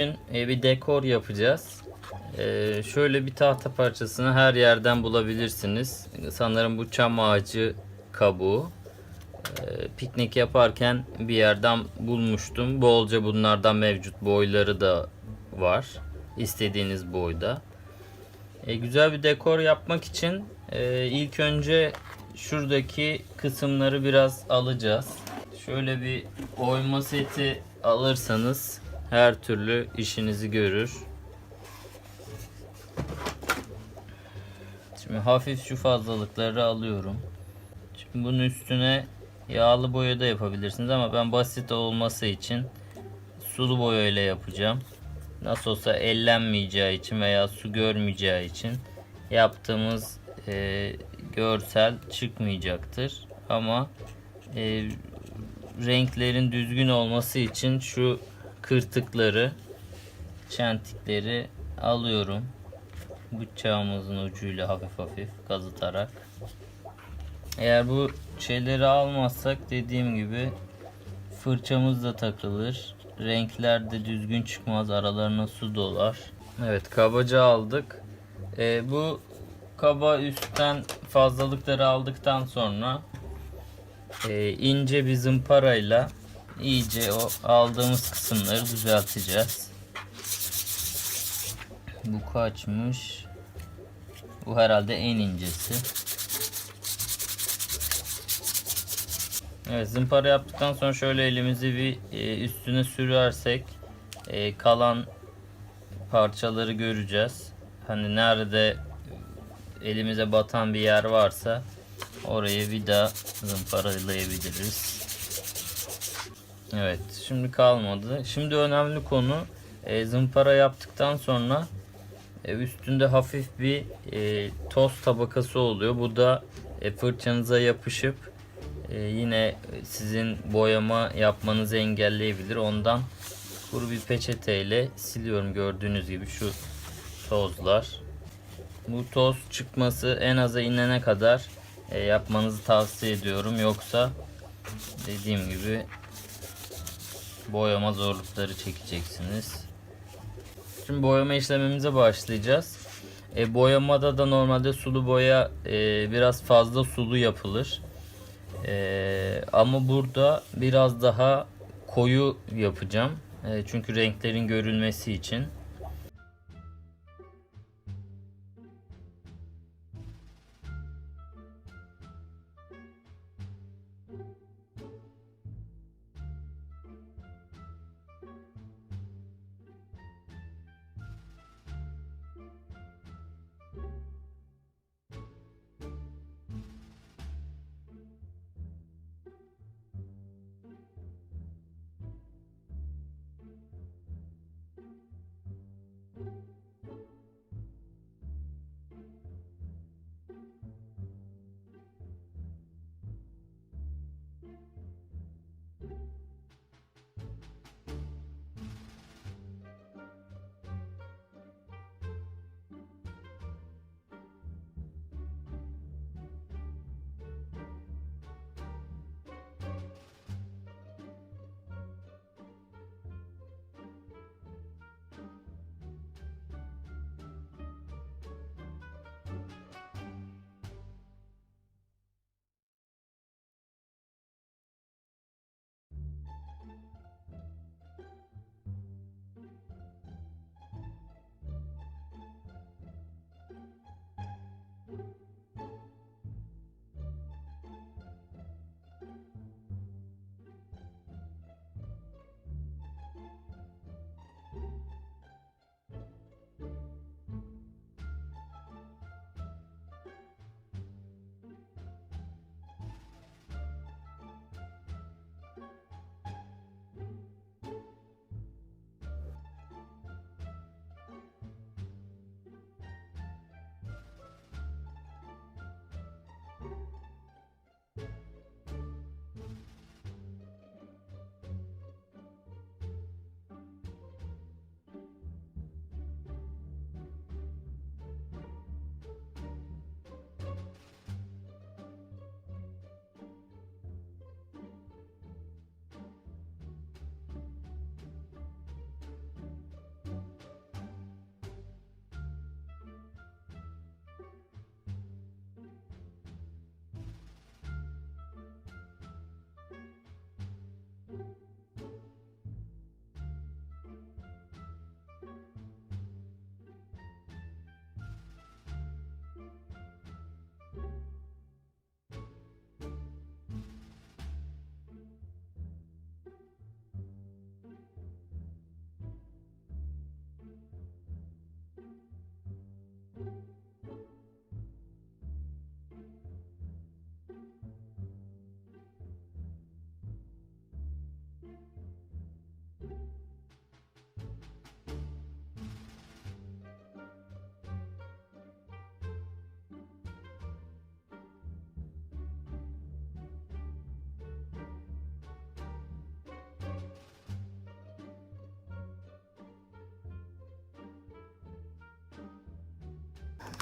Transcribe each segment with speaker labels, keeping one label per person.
Speaker 1: E, bir dekor yapacağız. E, şöyle bir tahta parçasını her yerden bulabilirsiniz. Sanırım bu çam ağacı kabuğu. E, piknik yaparken bir yerden bulmuştum. Bolca bunlardan mevcut. Boyları da var. İstediğiniz boyda. E, güzel bir dekor yapmak için ilk önce şuradaki kısımları biraz alacağız. Şöyle bir oyma seti alırsanız her türlü işinizi görür. Şimdi hafif şu fazlalıkları alıyorum. Şimdi bunun üstüne yağlı boya da yapabilirsiniz ama ben basit olması için sulu boya ile yapacağım. Nasıl olsa ellenmeyeceği için veya su görmeyeceği için yaptığımız e, görsel çıkmayacaktır. Ama e, renklerin düzgün olması için şu kırtıkları, çentikleri alıyorum. Bıçağımızın ucuyla hafif hafif kazıtarak. Eğer bu şeyleri almazsak dediğim gibi fırçamız da takılır. Renkler de düzgün çıkmaz. Aralarına su dolar. Evet kabaca aldık. Ee, bu kaba üstten fazlalıkları aldıktan sonra e, ince bir zımparayla iyice o aldığımız kısımları düzelteceğiz. Bu kaçmış? Bu herhalde en incesi. Evet zımpara yaptıktan sonra şöyle elimizi bir e, üstüne sürersek e, kalan parçaları göreceğiz. Hani nerede elimize batan bir yer varsa orayı bir daha zımparalayabiliriz. Evet şimdi kalmadı. Şimdi önemli konu e, zımpara yaptıktan sonra e, üstünde hafif bir e, toz tabakası oluyor. Bu da e, fırçanıza yapışıp e, yine sizin boyama yapmanızı engelleyebilir. Ondan kuru bir peçeteyle siliyorum gördüğünüz gibi şu tozlar. Bu toz çıkması en aza inene kadar e, yapmanızı tavsiye ediyorum. Yoksa dediğim gibi boyama zorlukları çekeceksiniz. Şimdi boyama işlemimize başlayacağız. E, boyamada da normalde sulu boya e, biraz fazla sulu yapılır. E, ama burada biraz daha koyu yapacağım. E, çünkü renklerin görülmesi için.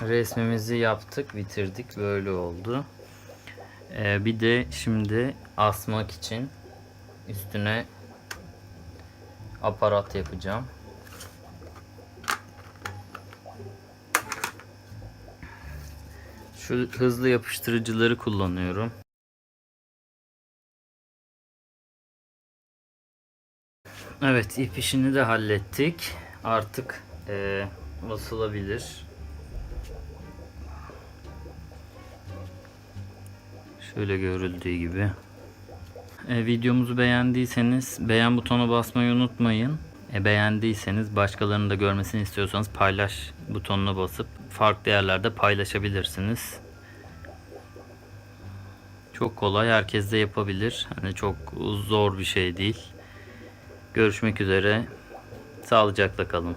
Speaker 1: Resmimizi yaptık, bitirdik. Böyle oldu. Ee, bir de şimdi asmak için üstüne aparat yapacağım. Şu hızlı yapıştırıcıları kullanıyorum. Evet ip işini de hallettik. Artık eee basılabilir. Şöyle görüldüğü gibi. E, videomuzu beğendiyseniz beğen butonuna basmayı unutmayın. E, beğendiyseniz başkalarının da görmesini istiyorsanız paylaş butonuna basıp farklı yerlerde paylaşabilirsiniz. Çok kolay herkes de yapabilir. Hani çok zor bir şey değil. Görüşmek üzere. Sağlıcakla kalın.